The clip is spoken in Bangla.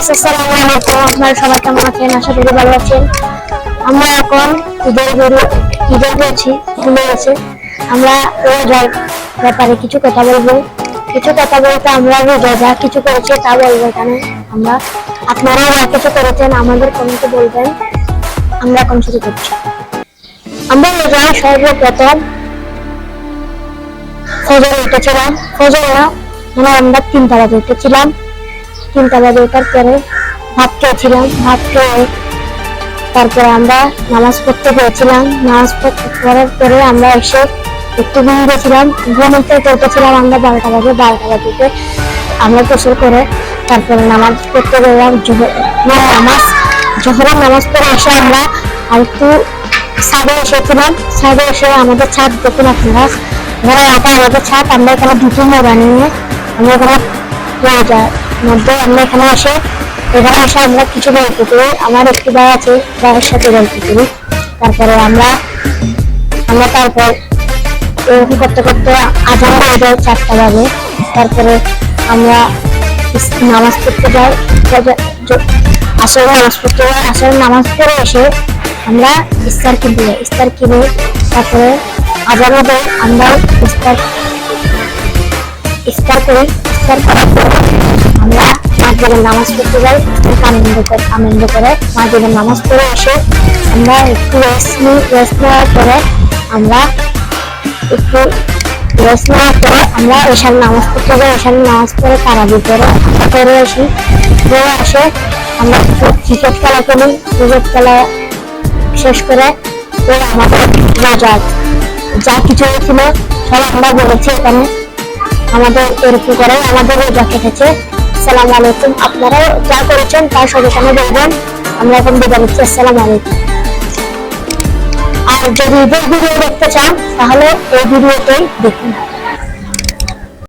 আপনারা সবাই কেমন আছেন? আশা করি ভালো আছেন। আমরা এখন ঈদের বেরো ঈদের রয়েছি আমরা রোজার ব্যাপারে কিছু কথা বলব। কিছু কথা বলতে আমরা রোজা যা কিছু করেছি তা বলব এখানে। আমরা আপনারা যা কিছু করেছেন, আমাদের কমেন্টে বলবেন। আমরা এখন শুরু করছি। আমরা রোজায় সর্বপ্রথম ফজর উঠেছিলাম। ফজর না আমরা তিনটা উঠেছিলাম। তিনটা বাজে ওঠার পরে ভাত খেয়েছিলাম, ভাত খেয়ে তারপরে আমরা নামাজ পড়তে গিয়েছিলাম। নামাজ পড়তে পড়ার পরে আমরা এসে একটু ঘুম গেছিলাম। ঘুমতে উঠেছিলাম আমরা বারোটা বাজে বারোটা বাজে। আমরা গোসল করে তারপরে নামাজ পড়তে গেলাম নামাজ জোহরের নামাজ পড়ে এসে আমরা আর একটু ছাদে এসেছিলাম। ছাদে এসে আমাদের ছাদ দেখুন আপনারা। ঘরে রাখা আমাদের ছাদ, আমরা এখানে দুটো মোড়া নিয়ে আমরা এখানে মধ্যে আমরা এখানে আসে। এখানে এসে আমরা কিছু গল্প করি। আমার একটি ভাই আছে, ভাইয়ের সাথে গল্প করি। তারপরে আমরা আমরা তারপর এরকম করতে করতে আজান হয়ে যায় চারটা বাজে। তারপরে আমরা নামাজ পড়তে যাই। জ- নামাজ পড়তে যাই। আসরে নামাজ পড়ে এসে আমরা ইস্তার কিনতে যাই। ইস্তার কিনে তারপরে আজান হবে আমরা ইস্তার ইফতার করি। ইফতার করার পর আমরা মাগরিবের নামাজ পড়তে যাই আনন্দ করে আনন্দ করে মাগরিবের নামাজ পড়ে এসে আমরা একটু রেস্ট নিই রেস্ট নেওয়ার পরে আমরা একটু রেস্ট নেওয়ার পরে আমরা এশার নামাজ পড়তে যাই। এশার নামাজ পড়ে তারাবি করে করে আসি। করে আসে আমরা ক্রিকেট খেলা করি। ক্রিকেট খেলা শেষ করে আমাদের রোজা যা কিছু ছিল সব আমরা বলেছি এখানে। আমাদের এরকম করে আমাদের রোজা কেটেছে। সালাম আলাইকুম। আপনারাও যা করেছেন তার সঙ্গে সঙ্গে দেখবেন আমরা এখন বিদায় নিচ্ছি। আসসালামু আলাইকুম। আর যদি ভিডিও দেখতে চান, তাহলে এই ভিডিওতেই দেখুন।